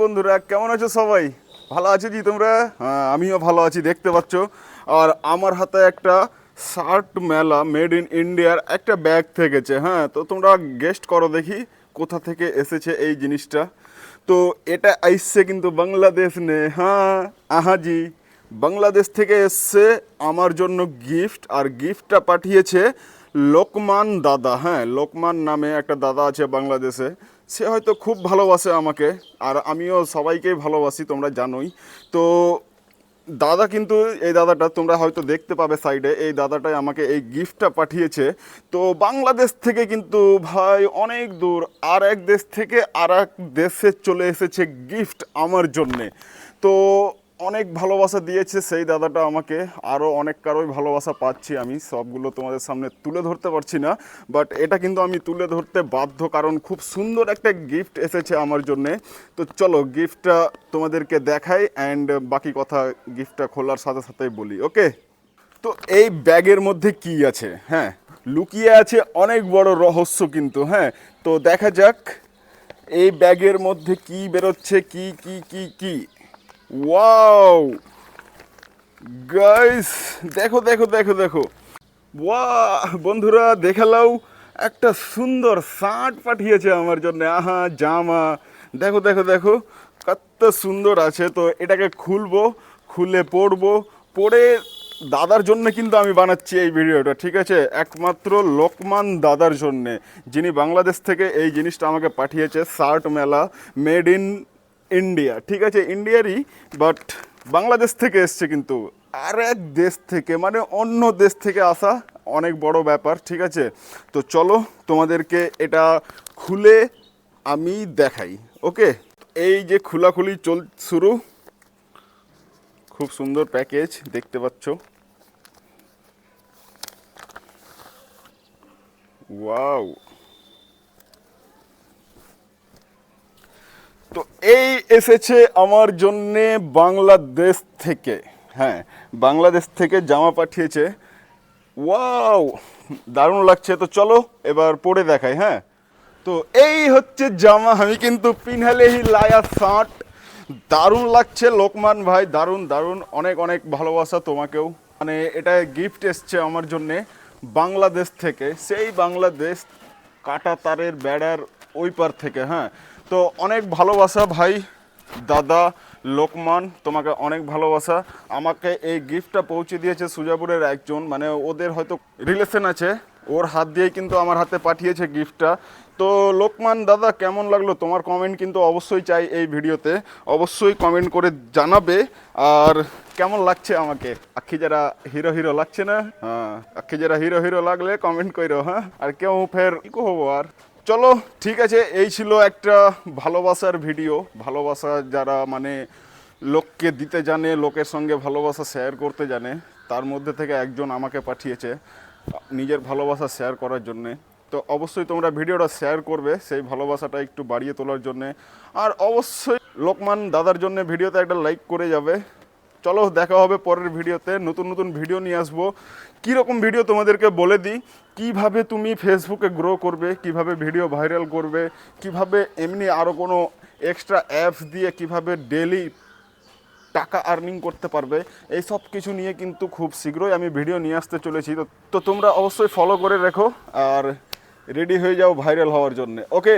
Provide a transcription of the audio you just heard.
বন্ধুরা, কেমন আছো সবাই? ভালো আছো জি তোমরা? হ্যাঁ আমিও ভালো আছি, দেখতে পাচ্ছ। আর আমার হাতে একটা শার্ট মেলা মেড ইন ইন্ডিয়ার একটা ব্যাগ থেকেছে হ্যাঁ তো তোমরা গেস্ট করো দেখি কোথা থেকে এসেছে এই জিনিসটা। তো এটা আইসছে কিন্তু বাংলাদেশ নে হ্যাঁ আহাজি বাংলাদেশ থেকে এসছে, আমার জন্য গিফট আর গিফটটা পাঠিয়েছে লোকমান দাদা হ্যাঁ লোকমান নামে একটা দাদা আছে বাংলাদেশে। সে হয়তো খুব ভালোবাসে আমাকে, আর আমিও সবাইকেই ভালোবাসি, তোমরা জানোই। তো দাদা কিন্তু এই দাদাটা, তোমরা হয়তো দেখতে পাবে সাইডে এই দাদাটাই আমাকে এই গিফটটা পাঠিয়েছে। তো বাংলাদেশ থেকে কিন্তু ভাই অনেক দূর, আর এক দেশ থেকে আর এক দেশে চলে এসেছে গিফট আমার জন্যে। তো অনেক ভালোবাসা দিয়েছে সেই দাদাটা আমাকে। আরও অনেক কারোই ভালোবাসা পাচ্ছি আমি, সবগুলো তোমাদের সামনে তুলে ধরতে পারছি না। বাট এটা কিন্তু আমি তুলে ধরতে বাধ্য, কারণ খুব সুন্দর একটা গিফট এসেছে আমার জন্যে। তো চলো গিফটটা তোমাদেরকে দেখাই অ্যান্ড বাকি কথা গিফটটা খোলার সাথে সাথেই বলি ওকে তো এই ব্যাগের মধ্যে কি আছে? হ্যাঁ লুকিয়ে আছে অনেক বড় রহস্য কিন্তু হ্যাঁ? তো দেখা যাক, এই ব্যাগের মধ্যে কি বেরোচ্ছে, কি কি কি কি? গাইস দেখো দেখো দেখো দেখো। ওয়া বন্ধুরা, দেখালাও একটা সুন্দর শার্ট পাঠিয়েছে আমার জন্য। আহা, জামা। দেখো দেখো দেখো, কত সুন্দর আছে। তো এটাকে খুলবো, খুলে পড়ব পড়ে দাদার জন্য কিন্তু আমি বানাচ্ছি এই ভিডিওটা, ঠিক আছে? একমাত্র লোকমান দাদার জন্যে। যিনি বাংলাদেশ থেকে এই জিনিসটা আমাকে পাঠিয়েছে শার্ট মেলা মেড ইন ইন্ডিয়া ঠিক আছে? ইন্ডিয়ারই বাট বাংলাদেশ থেকে এসছে কিন্তু। আর এক দেশ থেকে মানে অন্য দেশ থেকে আসা অনেক বড় ব্যাপার, ঠিক আছে? তো চলো, তোমাদেরকে এটা খুলে আমি দেখাই, ওকে? এই যে খোলাখুলি চল, শুরু। খুব সুন্দর প্যাকেজ, দেখতে পাচ্ছ। ওয়াও! তো এই এসেছে আমার জন্যে বাংলাদেশ থেকে। হ্যাঁ বাংলাদেশ থেকে জামা পাঠিয়েছে। ওয়াও, দারুণ লাগছে। তো চলো এবার পরে দেখাই হ্যাঁ। তো এই হচ্ছে জামা, আমি কিন্তু পিনহালেহি লায়া শার্ট। দারুণ লাগছে, লোকমান ভাই, দারুণ দারুণ। অনেক অনেক ভালোবাসা তোমাকেও। মানে এটা গিফট এসছে আমার জন্যে বাংলাদেশ থেকে। সেই বাংলাদেশ কাটা তারের বেড়ার ওই পার থেকে হ্যাঁ। তো অনেক ভালোবাসা ভাই, দাদা লোকমান, তোমাকে অনেক ভালোবাসা। আমাকে এই গিফটটা পৌঁছে দিয়েছে সুজাপুরের একজন মানে ওদের হয়তো রিলেশন আছে। ওর হাত দিয়ে কিন্তু আমার হাতে পাঠিয়েছে গিফটটা তো লোকমান, দাদা কেমন লাগল? তোমার কমেন্ট কিন্তু অবশ্যই চাই এই ভিডিওতে। অবশ্যই কমেন্ট করে জানাবে। আর কেমন লাগছে আমাকে? আখি যারা হিরো হিরো লাগছে না? হ্যাঁ আখি যারা হিরো হিরো লাগলে কমেন্ট করো হ্যাঁ? আর কেউ ফের কি হব আর? চলো, ঠিক আছে, এই ছিল একটা ভালোবাসার ভিডিও ভালোবাসা যারা মানে লোককে দিতে জানে, লোকের সঙ্গে ভালোবাসা শেয়ার করতে জানে, তার মধ্যে থেকে একজন আমাকে পাঠিয়েছে নিজের ভালোবাসা শেয়ার করার জন্যে। তো অবশ্যই তোমরা ভিডিওটা শেয়ার করবে, সেই ভালোবাসাটা একটু বাড়িয়ে তোলার জন্যে। আর অবশ্যই লোকমান দাদার জন্য ভিডিওতে একটা লাইক করে যাবে। চলো দেখা হবে পরের ভিডিওতে। নতুন নতুন ভিডিও নিয়ে আসব। কীরকম ভিডিও তোমাদেরকে বলে দিই? কীভাবে তুমি ফেসবুকে গ্রো করবে? কীভাবে ভিডিও ভাইরাল করবে? কীভাবে এমনি আরও কোনো এক্সট্রা অ্যাপস দিয়ে কীভাবে ডেলি টাকা আর্নিং করতে পারবে? এই সব কিছু নিয়ে কিন্তু খুব শীঘ্রই আমি ভিডিও নিয়ে আসতে চলেছি। তো তো তোমরা অবশ্যই ফলো করে রেখো আর রেডি হয়ে যাও ভাইরাল হওয়ার জন্য। ওকে